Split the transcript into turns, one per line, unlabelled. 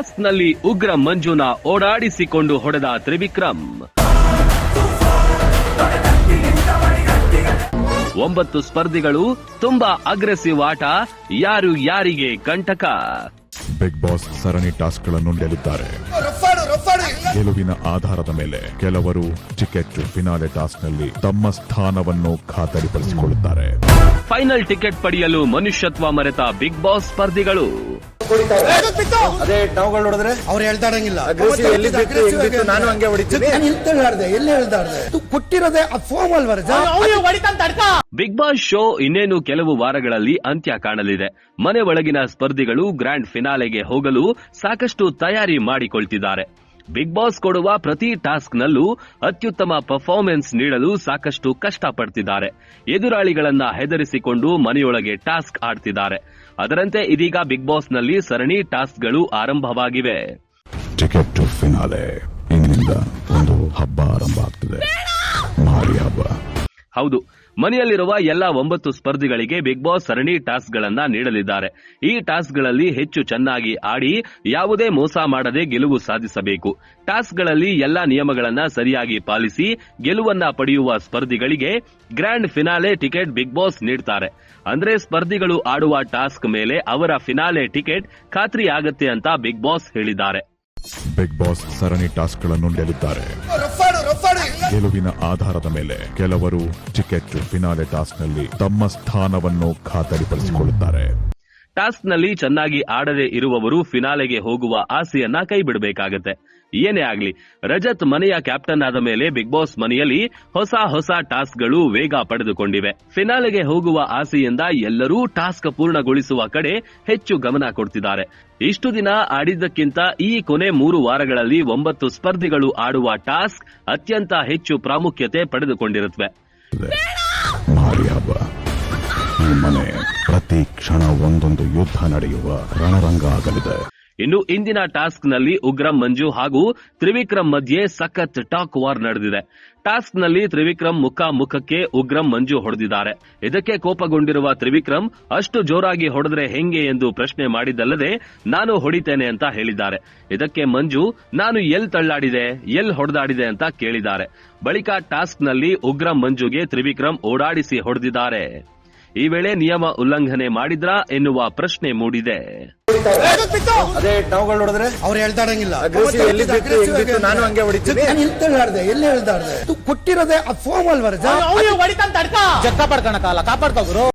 ಟಾಸ್ಕ್ನಲ್ಲಿ ಉಗ್ರ ಮಂಜುನ ಓಡಾಡಿಸಿಕೊಂಡು ಹೊಡೆದ ತ್ರಿವಿಕ್ರಮ್. ಒಂಬತ್ತು ಸ್ಪರ್ಧಿಗಳು ತುಂಬಾ ಅಗ್ರೆಸಿವ್ ಆಟ ಯಾರು ಯಾರಿಗೆ ಕಂಟಕ?
ಬಿಗ್ ಬಾಸ್ ಸರಣಿ ಟಾಸ್ಕ್ಗಳನ್ನು ಗೆಲ್ಲಿದ್ದಾರೆ ಗೆಲುವಿನ ಆಧಾರದ ಮೇಲೆ ಕೆಲವರು ಟಿಕೆಟ್ ಫಿನಾಲೆ ಟಾಸ್ಕ್ನಲ್ಲಿ ತಮ್ಮ ಸ್ಥಾನವನ್ನು ಖಾತರಿಪಡಿಸಿಕೊಳ್ಳುತ್ತಾರೆ.
ಫೈನಲ್ ಟಿಕೆಟ್ ಪಡೆಯಲು ಮನುಷ್ಯತ್ವ ಮರೆತ ಬಿಗ್ ಬಾಸ್ ಸ್ಪರ್ಧಿಗಳು.
ಅದೇ ನಾವುಗಳು ನೋಡಿದ್ರೆ?
ಅವ್ರು ಹೇಳ್ತಾಡಂಗಿಲ್ಲ
Aggressive ಎಲ್ಲಿ ಬಿತ್ತು, ನಾನು ಹಂಗೆ ಹೊಡಿತೀನಿ.
ನಾನು ಎಂತ ಹೇಳ್ದೆ ಎಲ್ಲಿ ಹೇಳ್ದಾಡ್ದೆ ಕೊಟ್ಟಿರೋದೇ ಆ ಫೋಮ್
ಬಿಗ್ ಬಾಸ್ ಶೋ ಇನ್ನೇನು ಕೆಲವು ವಾರಗಳಲ್ಲಿ ಅಂತ್ಯ ಕಾಣಲಿದೆ. ಮನೆ ಒಳಗಿನ ಸ್ಪರ್ಧಿಗಳು ಗ್ರ್ಯಾಂಡ್ ಫಿನಾಲೆಗೆ ಹೋಗಲು ಸಾಕಷ್ಟು ತಯಾರಿ ಮಾಡಿಕೊಳ್ತಿದ್ದಾರೆ. ಬಿಗ್ ಬಾಸ್ ಕೊಡುವ ಪ್ರತಿ ಟಾಸ್ಕ್ ನಲ್ಲೂ ಅತ್ಯುತ್ತಮ ಪರ್ಫಾರ್ಮೆನ್ಸ್ ನೀಡಲು ಸಾಕಷ್ಟು ಕಷ್ಟಪಡ್ತಿದ್ದಾರೆ. ಎದುರಾಳಿಗಳನ್ನ ಹೆದರಿಸಿಕೊಂಡು ಮನೆಯೊಳಗೆ ಟಾಸ್ಕ್ ಆಡ್ತಿದ್ದಾರೆ. ಅದರಂತೆ ಇದೀಗ ಬಿಗ್ ಬಾಸ್ನಲ್ಲಿ ಸರಣಿ ಟಾಸ್ಕ್ಗಳು ಆರಂಭವಾಗಿವೆ.
Ticket to finale. ಒಂದು ಹಬ್ಬ ಆರಂಭ ಆಗ್ತಿದೆ.
ಹೌದು ಮನೆಯಲ್ಲಿರುವ ಎಲ್ಲ ಒಂಬತ್ತು ಸ್ಪರ್ಧಿಗಳಿಗೆ ಬಿಗ್ ಬಾಸ್ ಸರಣಿ ಟಾಸ್ಕ್ಗಳನ್ನು ನೀಡಲಿದ್ದಾರೆ. ಈ ಟಾಸ್ಕ್ಗಳಲ್ಲಿ ಹೆಚ್ಚು ಚೆನ್ನಾಗಿ ಆಡಿ ಯಾವುದೇ ಮೋಸ ಮಾಡದೆ ಗೆಲುವು ಸಾಧಿಸಬೇಕು. ಟಾಸ್ಕ್ಗಳಲ್ಲಿ ಎಲ್ಲಾ ನಿಯಮಗಳನ್ನ ಸರಿಯಾಗಿ ಪಾಲಿಸಿ ಗೆಲುವನ್ನ ಪಡೆಯುವ ಸ್ಪರ್ಧಿಗಳಿಗೆ grand finale ticket Bigg Boss ನೀಡ್ತಾರೆ. ಅಂದ್ರೆ ಸ್ಪರ್ಧಿಗಳು ಆಡುವ ಟಾಸ್ಕ್ ಮೇಲೆ ಅವರ ಫಿನಾಲೆ ಟಿಕೆಟ್ ಖಾತ್ರಿ ಆಗತ್ತೆ ಅಂತ ಬಿಗ್ ಬಾಸ್ ಹೇಳಿದ್ದಾರೆ.
ಬಿಗ್ ಬಾಸ್ ಸರಣಿ ಟಾಸ್ಕ್ಗಳನ್ನು ಗೆಲ್ಲಿದ್ದಾರೆ ಗೆಲುವಿನ ಆಧಾರದ ಮೇಲೆ ಕೆಲವರು ಟಿಕೆಟ್ ಫಿನಾಲೆ ಟಾಸ್ಕ್ನಲ್ಲಿ ತಮ್ಮ ಸ್ಥಾನವನ್ನು ಖಾತರಿಪಡಿಸಿಕೊಳ್ಳುತ್ತಾರೆ.
ಟಾಸ್ಕ್ನಲ್ಲಿ ಚೆನ್ನಾಗಿ ಆಡದೆ ಇರುವವರು ಫಿನಾಲೆಗೆ ಹೋಗುವ ಆಸೆಯನ್ನ ಕೈಬಿಡಬೇಕಾಗತ್ತೆ. ಏನೇ ಆಗ್ಲಿ, ರಜತ್ ಮನೆಯ ಕ್ಯಾಪ್ಟನ್ ಆದ ಮೇಲೆ ಬಿಗ್ ಬಾಸ್ ಮನೆಯಲ್ಲಿ ಹೊಸ ಹೊಸ ಟಾಸ್ಕ್ಗಳು ವೇಗ ಪಡೆದುಕೊಂಡಿವೆ. ಫಿನಾಲೆಗೆ ಹೋಗುವ ಆಸೆಯಿಂದ ಎಲ್ಲರೂ ಟಾಸ್ಕ್ ಪೂರ್ಣಗೊಳಿಸುವ ಕಡೆ ಹೆಚ್ಚು ಗಮನ ಕೊಡ್ತಿದ್ದಾರೆ. ಇಷ್ಟು ದಿನ ಆಡಿದ್ದಕ್ಕಿಂತ ಈ ಕೊನೆ ಮೂರು ವಾರಗಳಲ್ಲಿ ಒಂಬತ್ತು ಸ್ಪರ್ಧಿಗಳು ಆಡುವ ಟಾಸ್ಕ್ ಅತ್ಯಂತ ಹೆಚ್ಚು ಪ್ರಾಮುಖ್ಯತೆ ಪಡೆದುಕೊಂಡಿರುತ್ತವೆ.
ಪ್ರತಿ ಕ್ಷಣ ಒಂದೊಂದು ಯುದ್ಧ ನಡೆಯುವ ರಣರಂಗ ಆಗಲಿದೆ.
ಇನ್ನು ಇಂದಿನ ಟಾಸ್ಕ್ನಲ್ಲಿ ಉಗ್ರಂ ಮಂಜು ಹಾಗೂ ತ್ರಿವಿಕ್ರಮ್ ಮಧ್ಯೆ ಸಖತ್ ಟಾಕ್ ವಾರ್ ನಡೆದಿದೆ. ಟಾಸ್ಕ್ನಲ್ಲಿ ತ್ರಿವಿಕ್ರಮ್ ಮುಖ ಮುಖಕ್ಕೆ ಉಗ್ರಂ ಮಂಜು ಹೊಡೆದಿದ್ದಾರೆ. ಇದಕ್ಕೆ ಕೋಪಗೊಂಡಿರುವ ತ್ರಿವಿಕ್ರಮ್, ಅಷ್ಟು ಜೋರಾಗಿ ಹೊಡೆದ್ರೆ ಹೆಂಗೆ ಎಂದು ಪ್ರಶ್ನೆ ಮಾಡಿದ್ದಲ್ಲದೆ ನಾನು ಹೊಡಿತೇನೆ ಅಂತ ಹೇಳಿದ್ದಾರೆ. ಇದಕ್ಕೆ ಮಂಜು, ನಾನು ಎಲ್ ತಳ್ಳಾಡಿದೆ, ಎಲ್ ಹೊಡೆದಾಡಿದೆ ಅಂತ ಕೇಳಿದ್ದಾರೆ. ಬಳಿಕ ಟಾಸ್ಕ್ನಲ್ಲಿ ಉಗ್ರಂ ಮಂಜುಗೆ ತ್ರಿವಿಕ್ರಮ್ ಓಡಾಡಿಸಿ ಹೊಡೆದಿದ್ದಾರೆ. ಈ ವೇಳೆ ನಿಯಮ ಉಲ್ಲಂಘನೆ ಮಾಡಿದ್ರಾ ಎನ್ನುವ ಪ್ರಶ್ನೆ ಮೂಡಿದೆ.
ಅದೇ ನಾವುಗಳು ನೋಡಿದ್ರೆ
ಅವ್ರು
ಬಿತ್ತು, ನಾನು ಹಂಗೆ ಹೊಡಿತೀನಿ.
ಹೇಳ್ದೆ ಎಲ್ಲಿ ಹೇಳ್ದಾಡ್ದೆ ಕೊಟ್ಟಿರೋದೇ ಆ ಫೋಮ್ ಅಲ್ವ ರಜಾ?
ಜಕ್ಕ ಪಡ್ಕಣಕಾಲ ಕಾಪಾಡ್ಕೋ ಗುರು.